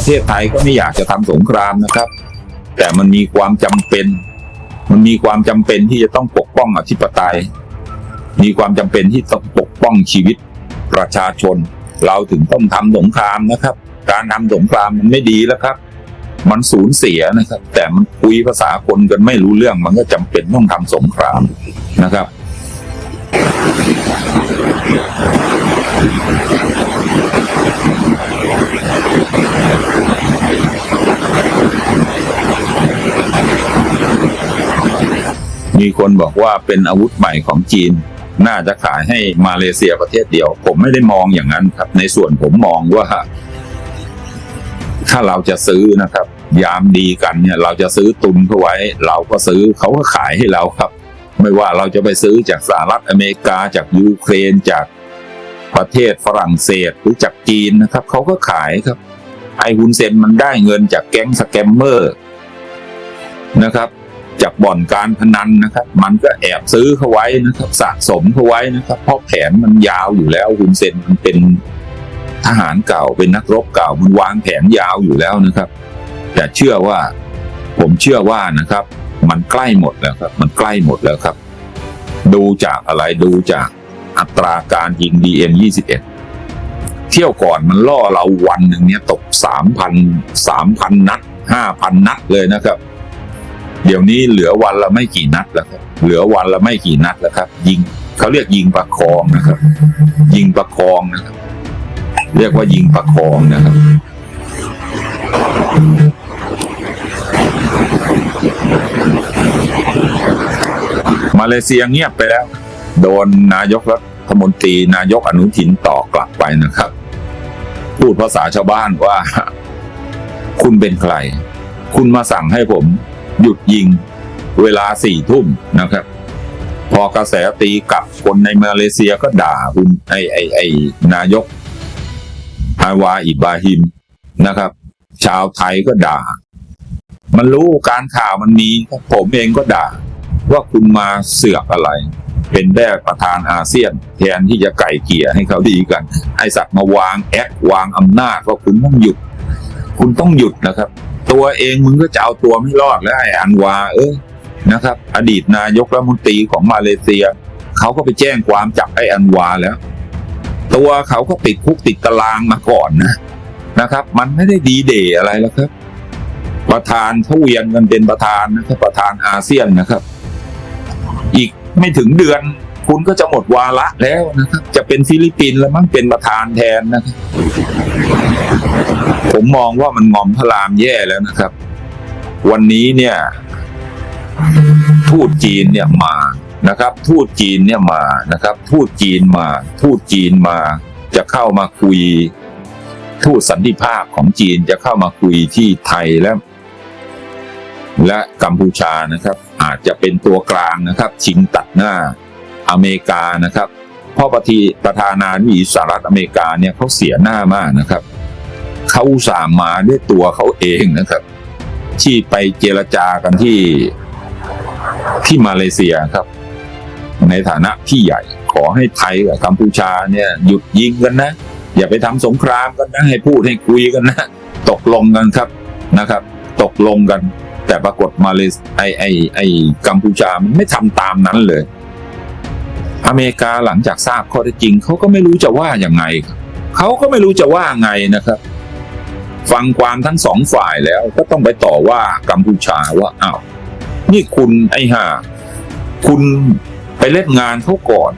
ประเทศไทยก็ไม่อยากจะทำสงครามนะครับ แต่มันมีความจำเป็น มันมีความจำเป็นที่จะต้องปกป้องอธิปไตย มีความจำเป็นที่ต้องปกป้องชีวิตประชาชน เราถึงต้องทำสงครามนะครับ การทำสงครามมันไม่ดีแล้วครับ มันสูญเสียนะครับ แต่มันคุยภาษาคนกันไม่รู้เรื่อง มันก็จำเป็นต้องทำสงครามนะครับ มีคนบอกว่าเป็นอาวุธใหม่ของจีน น่าจะขายให้มาเลเซียประเทศเดียว ผมไม่ได้มองอย่างนั้นครับ ในส่วนผมมองว่า ถ้าเราจะซื้อนะครับ ยามดีกันเนี่ย เราจะซื้อตุนเข้าไว้ เราก็ซื้อเขาก็ขายให้เราครับ ไม่ว่าเราจะไปซื้อจากสหรัฐอเมริกาจากยูเครนจาก ประเทศฝรั่งเศสหรือจากจีนนะครับเขาก็ขายครับ ไอฮุนเซนมันได้เงินจากแก๊งสแกมเมอร์นะครับจากบ่อนการพนันนะครับ มันก็แอบซื้อเขาไว้นะครับสะสมเขาไว้นะครับเพราะแผนมันยาวอยู่แล้วฮุนเซนมันเป็นทหารเก่าเป็นนักรบเก่ามันวางแผนยาวอยู่แล้วนะครับแต่เชื่อว่าผมเชื่อว่านะครับ มันใกล้หมดแล้วครับ มันใกล้หมดแล้วครับ ดูจากอะไรดูจาก อัตราการยิง DM 21 เที่ยวก่อนมันล่อเราวันหนึ่งเนี่ยตกสามพันสามพันนัดห้าพันนัดเลยนะครับ เดี๋ยวนี้เหลือวันละไม่กี่นัดแล้วครับ เหลือวันละไม่กี่นัดแล้วครับ ยิงเขาเรียกยิงประคองนะครับ ยิงประคองนะครับ เรียกว่ายิงประคองนะครับมาเลเซียเงียบไปแล้ว โดนนายกรัฐ มนตรีนายกอนุทินต่อกลับไปนะครับ พูดภาษาชาวบ้านว่า คุณเป็นใคร คุณมาสั่งให้ผม หยุดยิงเวลาสี่ทุ่มนะครับ พอกระแสตีกลับคนในมาเลเซียก็ด่าคุณไอไอไอนายกฮาวาอิบราฮิมนะครับ ชาวไทยก็ด่า มันรู้การข่าวมันมีผมเองก็ด่า ว่าคุณมาเสือกอะไร เป็นแด้ประธานอาเซียน แทนที่จะไก่เกี่ยให้เขาดีกันไอสัตว์มาวางแอควางอำนาจว่าคุณต้องหยุด คุณต้องหยุดนะครับ ตัวเองมึงก็จะเอาตัวไม่รอดแล้วไอ้อันวา เออนะครับ อดีตนายกรัฐมนตรีของมาเลเซียเขาก็ไปแจ้งความจับไอ้อันวาแล้ว ตัวเขาก็ติดคุกติดตารางมาก่อนนะนะครับ มันไม่ได้ดีเดย์อะไรแล้วครับ ประธานเขาเวียนกันเป็นประธานนะครับประธานอาเซียนนะครับ อีก ไม่ถึงเดือน คุณก็จะหมดวาระแล้วนะครับ จะเป็นฟิลิปปินส์แล้วมั้งเป็นประธานแทนนะครับผมมองว่ามันงอมพระรามแย่แล้วนะครับ วันนี้เนี่ย ทูตจีนเนี่ยมานะครับ ทูตจีนเนี่ยมานะครับ ทูตจีนมา ทูตจีนมา จะเข้ามาคุย ทูตสันติภาพของจีนจะเข้ามาคุยที่ไทยและ และกัมพูชานะครับ อาจจะเป็นตัวกลางนะครับ ชิงตัดหน้าอเมริกานะครับเพราะประทีประธานาธิบดีสหรัฐอเมริกาเนี่ยเขาเสียหน้ามากนะครับเขาสาห์มาด้วยตัวเขาเองนะครับ ที่ไปเจรจากันที่ที่มาเลเซียครับ ในฐานะพี่ใหญ่ขอให้ไทยกับกัมพูชาเนี่ยหยุดยิงกันนะ อย่าไปทำสงครามกันนะให้พูดให้คุยกันนะ ตกลงกันครับนะครับ ตกลงกัน แต่ปรากฏมาเลไอไอไอกัมพูชามันไม่ทำตามนั้นเลย อเมริกาหลังจากทราบข้อเท็จจริงเขาก็ไม่รู้จะว่าอย่างไงเขาก็ไม่รู้จะว่าไงนะครับ ฟังความทั้งสองฝ่ายแล้วก็ต้องไปต่อว่ากัมพูชาว่าอ้าวนี่คุณไอ้ห่าคุณไปเล่นงานเขาก่อน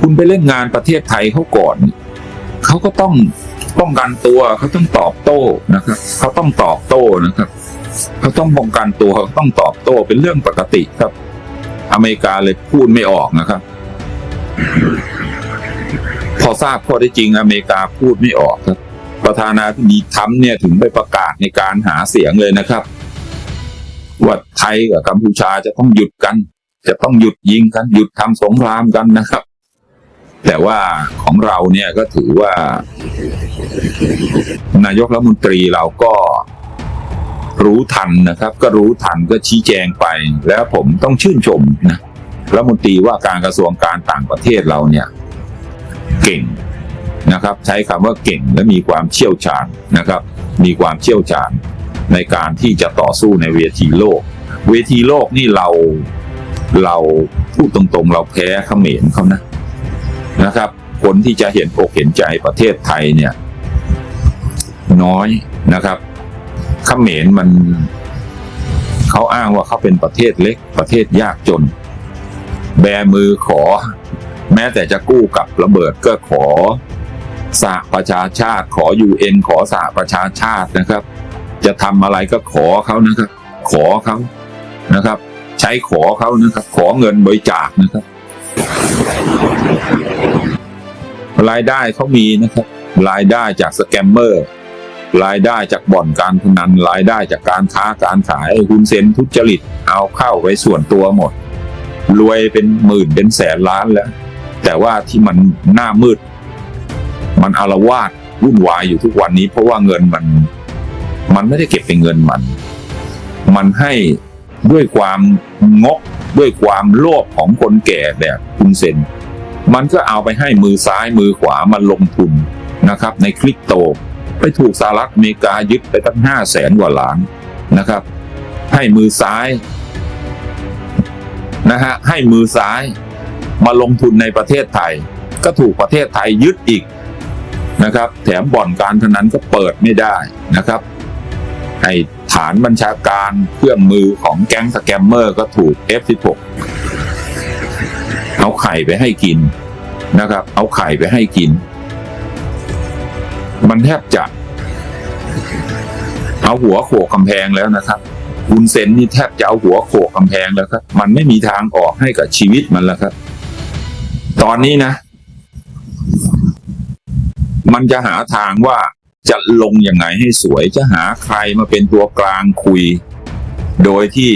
คุณไปเล่นงานประเทศไทยเขาก่อนเขาก็ต้องป้องกันตัวเขาต้องตอบโต้นะครับเขาต้องตอบโต้นะครับ เขาต้องป้องกันตัวเขาต้องตอบโต้เป็นเรื่องปกติครับ อเมริกาเลยพูดไม่ออกนะครับ พอทราบข้อได้จริงอเมริกาพูดไม่ออกครับ ประธานาธิบดีทรัมเนี่ยถึงไปประกาศในการหาเสียงเลยนะครับว่าไทยกับกัมพูชาจะต้องหยุดกัน จะต้องหยุดยิงกัน หยุดทำสงครามกันนะครับ แต่ว่าของเราเนี่ยก็ถือว่า นายกรัฐมนตรีเราก็ รู้ทันนะครับ ก็รู้ทันก็ชี้แจงไป แล้วผมต้องชื่นชมนะรัฐมนตรีว่าการกระทรวงการต่างประเทศเราเนี่ย เก่งนะครับ ใช้คำว่าเก่งและมีความเชี่ยวชาญนะครับ มีความเชี่ยวชาญในการที่จะต่อสู้ในเวทีโลก เวทีโลกนี่เราเราพูดตรงๆ เราแพ้เขมรเขานะนะครับ คนที่จะเห็นอกเห็นใจประเทศไทยเนี่ย น้อยนะครับ เขมรมันเขาอ้างว่าเขาเป็นประเทศเล็กประเทศยากจน แบมือขอ แม้แต่จะกู้กับระเบิดก็ขอสหประชาชาติ ขอยูเอ็นขอสหประชาชาตินะครับ จะทำอะไรก็ขอเขานะครับ ขอเขานะครับ ใช้ขอเขานะครับ ขอเงินบริจาคนะครับรายได้เขามีนะครับ รายได้จากสแกมเมอร์ รายได้จากบ่อนการพนันรายได้จากการค้าการขายคุณเซนทุจริตเอาเข้าไว้ส่วนตัวหมด รวยเป็นหมื่นเป็นแสนล้านแล้ว แต่ว่าที่มันหน้ามืด มันอารวาสวุ่นวายอยู่ทุกวันนี้ เพราะว่าเงินมัน มันไม่ได้เก็บเป็นเงินมัน มันให้ด้วยความงกด้วยความโลภของคนแก่แบบคุณเซนมันก็เอาไปให้มือซ้ายมือขวามันลงทุนนะครับ ในคริปโต ไปถูกสหรัฐอเมริกายึดไปตั้งห้าแสนกว่าล้านนะครับ ให้มือซ้ายนะฮะให้มือซ้ายมาลงทุนในประเทศไทย ก็ถูกประเทศไทยยึดอีกนะครับ แถมบ่อนการพนันก็เปิดไม่ได้นะครับให้ฐานบัญชาการเครื่องมือของแก๊งสแกมเมอร์ก็ถูก F16 เอาไข่ไปให้กินนะครับ เอาไข่ไปให้กิน มันแทบจะเอาหัวโขกกำแพงแล้วนะครับวุนเซนนี่แทบจะเอาหัวโขกกำแพงแล้วครับ มันไม่มีทางออกให้กับชีวิตมันแล้วครับ ตอนนี้นะ มันจะหาทางว่าจะลงยังไงให้สวย จะหาใครมาเป็นตัวกลางคุย โดยที่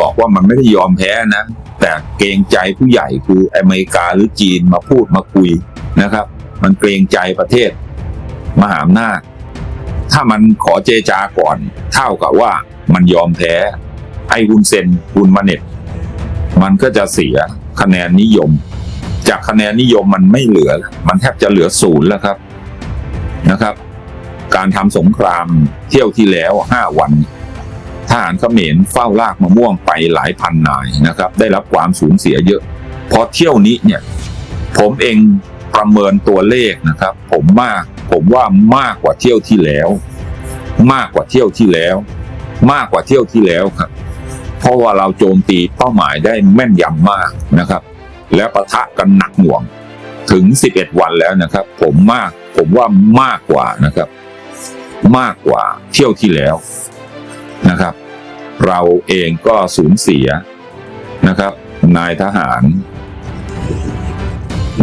บอกว่ามันไม่ได้ยอมแพ้นะ แต่เกรงใจผู้ใหญ่คืออเมริกาหรือจีนมาพูดมาคุยนะครับ มันเกรงใจประเทศ มหาอำนาจ ถ้ามันขอเจจาก่อน เท่ากับว่ามันยอมแพ้ไอ้วุนเซนวุนมาเน็ต มันก็จะเสียคะแนนนิยม จากคะแนนนิยมมันไม่เหลือ มันแทบจะเหลือศูนย์แล้วครับนะครับ การทำสงครามเที่ยวที่แล้วห้าวันทหารเขมรเฝ้าลากมะม่วงไปหลายพันนายนะครับ ได้รับความสูญเสียเยอะพอเที่ยวนี้เนี่ย ผมเองประเมินตัวเลขนะครับ ผมมาก ผมว่ามากกว่าเที่ยวที่แล้ว มากกว่าเที่ยวที่แล้ว มากกว่าเที่ยวที่แล้วครับ เพราะว่าเราโจมตีเป้าหมายได้แม่นยำมากนะครับ แล้วปะทะกันหนักหน่วงถึง 11 วันแล้วนะครับ ผมมากผมว่ามากกว่านะครับ มากกว่าเที่ยวที่แล้วนะครับ เราเองก็สูญเสียนะครับ นายทหาร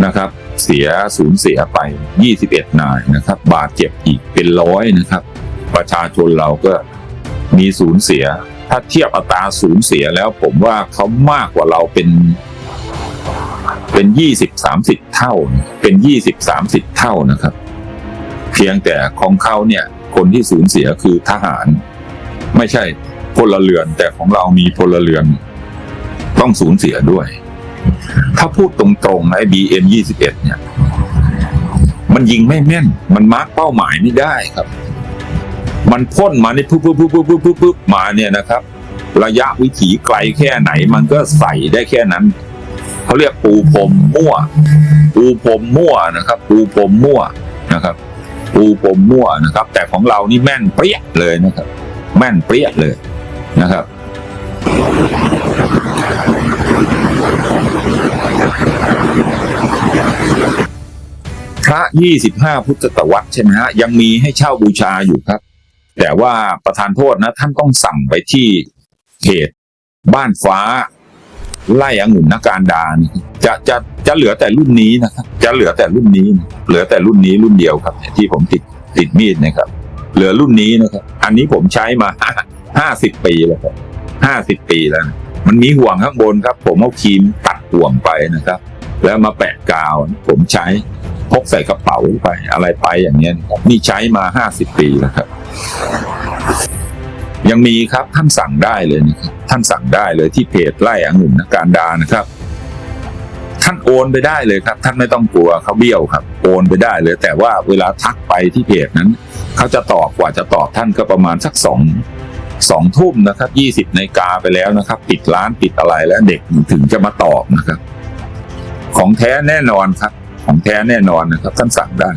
นะครับ เสียสูญเสียไป 21 นายนะครับ บาดเจ็บอีกเป็นร้อยนะครับ ประชาชนเราก็มีสูญเสีย ถ้าเทียบอัตราสูญเสียแล้วผมว่าเขามากกว่าเราเป็น เป็น 20 30 เท่า เป็น 20 30 เท่านะครับ เพียงแต่ของเขาเนี่ยคนที่สูญเสียคือทหาร ไม่ใช่พลเรือนแต่ของเรามีพลเรือนต้องสูญเสียด้วย ถ้าพูดตรงๆนะไอ้ BM 21เนี่ย มันยิงไม่แม่น มันมาร์กเป้าหมายไม่ได้ครับ มันพ่นมานี่ปุ๊บปุ๊บปุ๊บปุ๊บปุ๊บปุ๊บปุ๊บมาเนี่ยนะครับ ระยะวิถีไกลแค่ไหน มันก็ใส่ได้แค่นั้นเขาเรียกปูพรมมั่ว ปูพรมมั่วนะครับ ปูพรมมั่วนะครับ ปูพรมมั่วนะครับ แต่ของเรานี่แม่นเปรี้ยเลยนะครับ แม่นเปรี้ยเลยนะครับ พระ25พุทธศตวรรษใช่ไหมฮะยังมีให้เช่าบูชาอยู่ครับ แต่ว่าประธานโทษนะ ท่านต้องสั่งไปที่เขตบ้านฟ้า ไล่องุ่นนักการดานจะจะจะเหลือแต่รุ่นนี้นะครับ จะเหลือแต่รุ่นนี้ เหลือแต่รุ่นนี้รุ่นเดียวครับ ที่ผมติดติดมีดนะครับ เหลือรุ่นนี้นะครับ อันนี้ผมใช้มาห้าสิบปีแล้วครับห้าสิบปีแล้ว มันมีห่วงข้างบนครับ ผมเอาครีมตัด ห่วงไปนะครับ แล้วมาแปะกาวผมใช้พกใส่กระเป๋าไปอะไรไปอย่างเงี้ยนี่ใช้มาห้าสิบปีแล้วครับ ยังมีครับท่านสั่งได้เลยนะครับท่านสั่งได้เลยที่เพจไล่องุ่นนักการดานะครับ ท่านโอนไปได้เลยครับ ท่านไม่ต้องกลัวเขาเบี้ยวครับ โอนไปได้เลย แต่ว่าเวลาทักไปที่เพจนั้นเขาจะตอบกว่าจะตอบท่านก็ประมาณสักสอง สองทุ่มนะครับยี่สิบนาฬิกาไปแล้วนะครับ ปิดร้านปิดอะไรแล้วเด็กถึงจะมาตอบนะครับ ของแท้แน่นอนครับ ของแท้แน่นอนนะครับท่านสั่งได้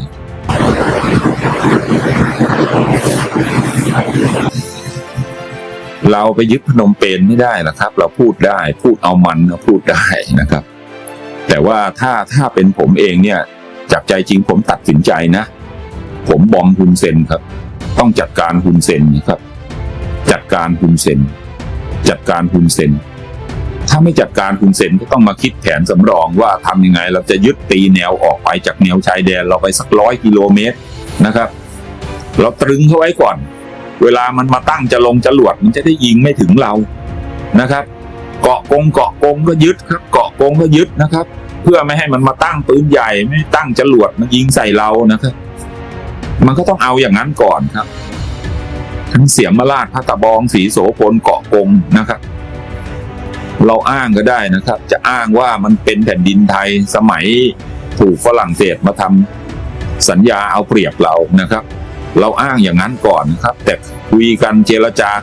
เราไปยึดพนมเปญไม่ได้นะครับ เราพูดได้พูดเอามันพูดได้นะครับ แต่ว่าถ้าถ้าเป็นผมเองเนี่ยจากใจจริงผมตัดสินใจนะ ผมบอมฮุนเซนครับ ต้องจัดการฮุนเซนนครับ จัดการฮุนเซนจัดการฮุนเซนถ้าไม่จัดการฮุนเซนก็ต้องมาคิดแผนสำรองว่าทำยังไง เราจะยึดตีแนวออกไปจากแนวชายแดนเราไปสักร้อยกิโลเมตรนะครับ เราตรึงเขาไว้ก่อน เวลามันมาตั้งจะลงจรวดมันจะได้ยิงไม่ถึงเรานะครับ เกาะกงเกาะกงก็ยึดครับ เกาะกงก็ยึดนะครับ เพื่อไม่ให้มันมาตั้งปืนใหญ่ไม่ตั้งจรวดมายิงใส่เรานะครับ มันก็ต้องเอาอย่างนั้นก่อนครับ ทั้งเสียมราชพัตตะบองสีโสพลเกาะกงนะครับ เราอ้างก็ได้นะครับ จะอ้างว่ามันเป็นแผ่นดินไทยสมัยถูกฝรั่งเศสมาทำสัญญาเอาเปรียบเรานะครับ เราอ้างอย่างนั้นก่อนนะครับ แต่คุยกันเจรจากัน